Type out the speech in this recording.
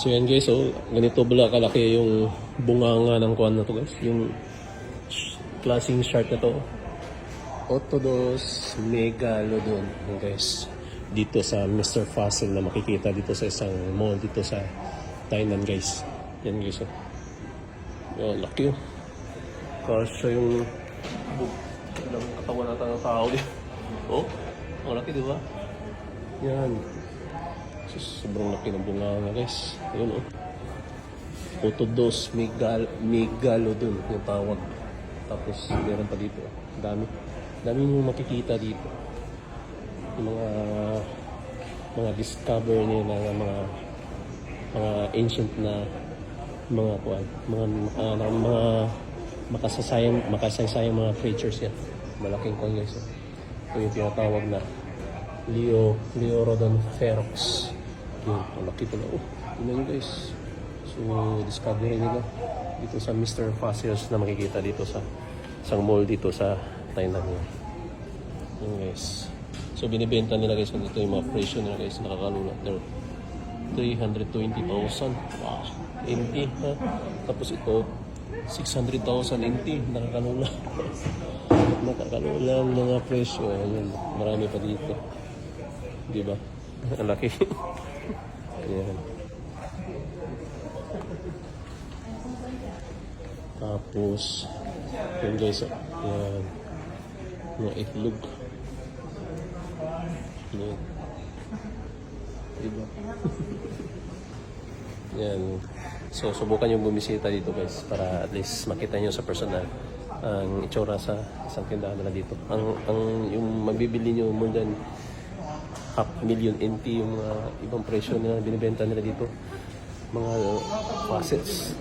So yan guys, so ganito pala kalaki yung bunganga ng kuan na to guys. Yung klaseng shark na to. Otodos Megalodon yan guys. Dito sa Mr. Fossil na makikita dito sa isang mall dito sa Thailand guys. Yan guys. Oh, oh laki oh. Kasya yung ilang katawan natin ng tao. Oh, ang laki di ba? Yan. Sus, sobrang laki ng bunganga guys. Ayun oh. Otodos Megal Megalodon yung tawag. Tapos meron pa dito. Dami. Dami yung makikita dito. Yung mga mga discover niya na mga mga ancient na mga kuan, mga uh, mga makasasayang makasaysayang mga creatures yan. Malaking kuan guys. oh. Ito yung tinatawag na Leo Leorodon ferox. Yun, ang laki pala. Oh, yun yun guys. So, discovery nila dito sa Mr. Fossils na makikita dito sa isang mall dito sa Thailand. Yun, yun guys. So, binibenta nila guys dito yung mga presyo nila guys. Nakakalula. They're 320,000. Wow. NT ha. Tapos ito, 600,000 NT. Nakakalula. Nakakalula ang mga presyo. Ayan. Marami pa dito. Di ba? Ang laki. Ayan. Tapos, yun guys, yan. Mga itlog. Yan. Diba? yan. So, subukan yung bumisita dito guys para at least makita nyo sa personal ang itsura sa isang tindahan nila dito. Ang, ang yung mabibili nyo more than half million NT yung mga ibang presyo na binibenta nila dito. Mga faucets.